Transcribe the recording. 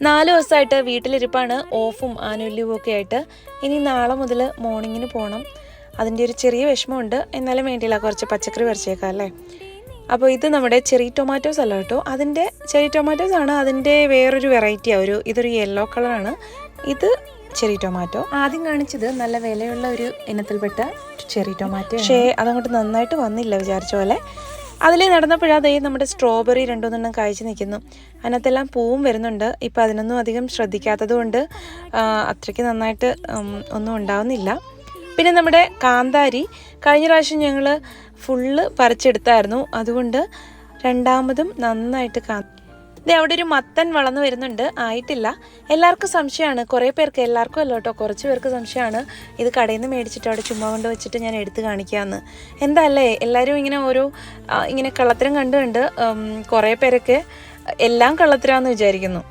നാല് ദിവസമായിട്ട് വീട്ടിലിരിപ്പാണ് ഓഫും ആനുവൽ ഒക്കെ ആയിട്ട്. ഇനി നാളെ മുതൽ മോർണിങ്ങിന് പോകണം അതിന്റെ ഒരു ചെറിയ വിഷമമുണ്ട്. എന്നാലും വേണ്ടിയില്ല കുറച്ച് പച്ചക്കറി പറിച്ചേക്കാം അല്ലേ? അപ്പോൾ ഇത് നമ്മുടെ ചെറി ടൊമാറ്റോസ് അല്ല കേട്ടോ. അതിന്റെ ചെറി ടൊമാറ്റോസ് ആണ്. അതിന്റെ വേറൊരു വെറൈറ്റിയാണ് ഒരു ഇതൊരു യെല്ലോ കളറാണ് ഇത് ചെറി ടൊമാറ്റോ ആദ്യം കാണിച്ചത് നല്ല വിലയുള്ള ഒരു ഇനത്തിൽപ്പെട്ട ചെറി ടൊമാറ്റോ പക്ഷേ അതങ്ങോട്ട് നന്നായിട്ട് വന്നില്ല വിചാരിച്ച പോലെ. അതിൽ നടന്നപ്പോഴതേ നമ്മുടെ സ്ട്രോബെറി രണ്ടുമൂന്നെണ്ണം കാഴ്ച നിൽക്കുന്നു അതിനകത്തെല്ലാം പൂവും വരുന്നുണ്ട്. ഇപ്പം അതിനൊന്നും അധികം ശ്രദ്ധിക്കാത്തത് കൊണ്ട് അത്രയ്ക്ക് നന്നായിട്ട് ഒന്നും ഉണ്ടാവുന്നില്ല. പിന്നെ നമ്മുടെ കാന്താരി കഴിഞ്ഞ പ്രാവശ്യം ഞങ്ങൾ ഫുള്ള് പറിച്ചെടുത്തായിരുന്നു. അതുകൊണ്ട് രണ്ടാമതും നന്നായിട്ട് കാ ദേ അവിടെ ഒരു മത്തൻ വളർന്നു വരുന്നുണ്ട്. ആയിട്ടില്ല. എല്ലാവർക്കും സംശയമാണ്. കുറേ പേർക്ക് എല്ലാവർക്കും അല്ല കേട്ടോ. കുറച്ച് പേർക്ക് സംശയമാണ്. ഇത് കടയിൽ നിന്ന് മേടിച്ചിട്ട് അവിടെ ചുമ്മാ കൊണ്ട് വെച്ചിട്ട് ഞാൻ എടുത്ത് കാണിക്കാമെന്ന് എന്താല്ലേ എല്ലാവരും ഇങ്ങനെ ഓരോ ഇങ്ങനെ കള്ളത്തരം കണ്ടുണ്ട് കുറേ പേരൊക്കെ എല്ലാം കള്ളത്തരാന്ന് വിചാരിക്കുന്നു.